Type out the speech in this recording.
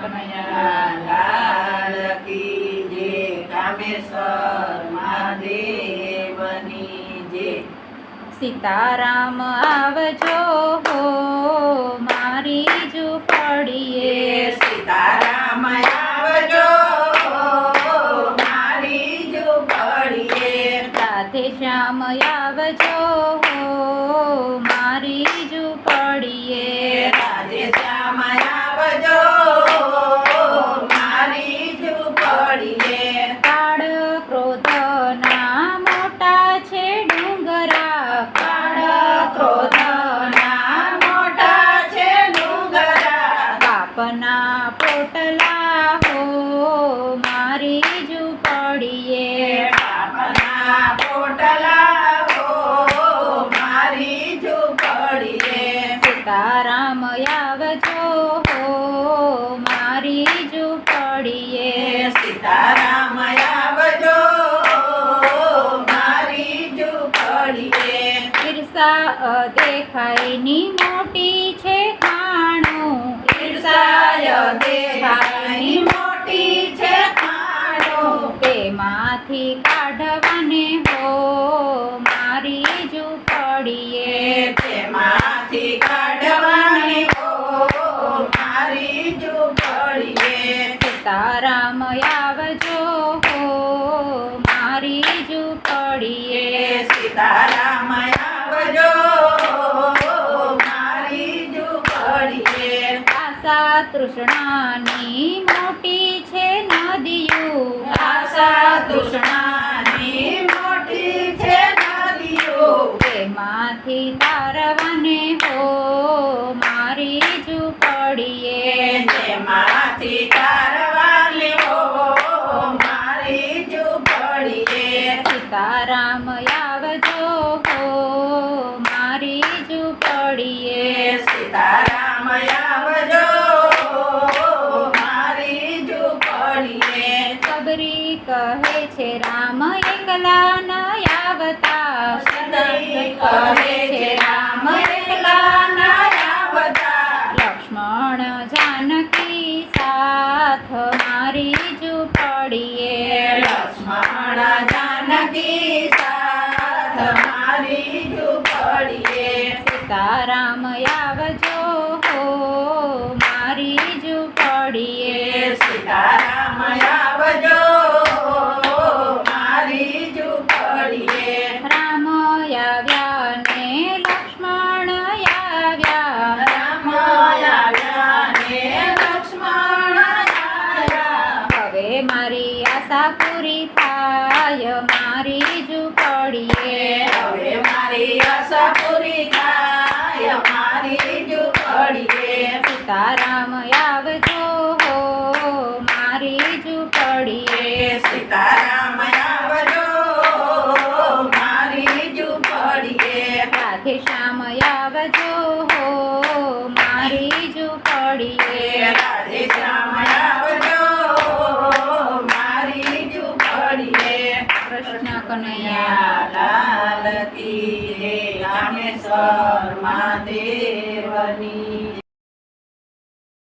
કનૈયા લાલ જે. સીતારામ આવજો હો મારી જુ પડીએ સીતારામ આવજો મારી જુ સાથે શ્યામ આવજો હો મારી જુ પાપના પોટલા હો મારી ઝૂંપડીએ આપના પોટલા હો મારી ઝૂંપડીએ સીતારામ આવજો હો મારી ઝૂંપડીએ સીતારામ આવજો મારી ઝૂંપડીએ ઈર્ષા દેખાયની મોટી છે. દેખાયની મોટી છે મારો. તેમાંથી કાઢવાને હો મારી ઝૂંપડીએ તેમાંથી કાઢવાને હો મારી ઝૂંપડીએ સીતારામ આવજો હો મારી ઝૂંપડીએ સીતારામ આશા તૃષ્ણાની મોટી છે નદીયું આશા તૃષ્ણાની મોટી છે નદીઓ. એમાંથી તારવાને હો મારી ઝૂંપડીએ. એમાંથી તારવાને હો મારી ઝૂંપડીએ. સીતારામ આવજો હો મારી ઝૂંપડીએ. સીતારામ આવજો સબરી કહે છે રામ એકલા ન આવતા. સદૈ કહે છે રામ એકલા ન આવતા. લક્ષ્મણ જાનકી સાથ મારી ઝૂંપડીએ લક્ષ્મણ જાનકી સાથ મારી ઝૂંપડીએ સીતારામ આવજો હો મારી ઝૂંપડીએ સીતારામ આવજો ને લક્ષ્મણ આવ્યા. રામ આવ્યા ને લક્ષ્મણ આવ્યા. હવે મારી આશા પૂરી થાય મારી ઝૂંપડીએ હવે મારી આશા પૂરી થાય મારી ઝૂંપડીએ સીતારામ આવજો હો મારી ઝૂંપડીએ સીતારામ આવજો મારી ઝૂંપડીએ રાધે શ્યામ આવજો હો મારી ઝૂંપડીએ રાધે શ્યામ આવજો મારી પડીએ. કૃષ્ણ કનૈયા. લાલ કી રામેશ્વર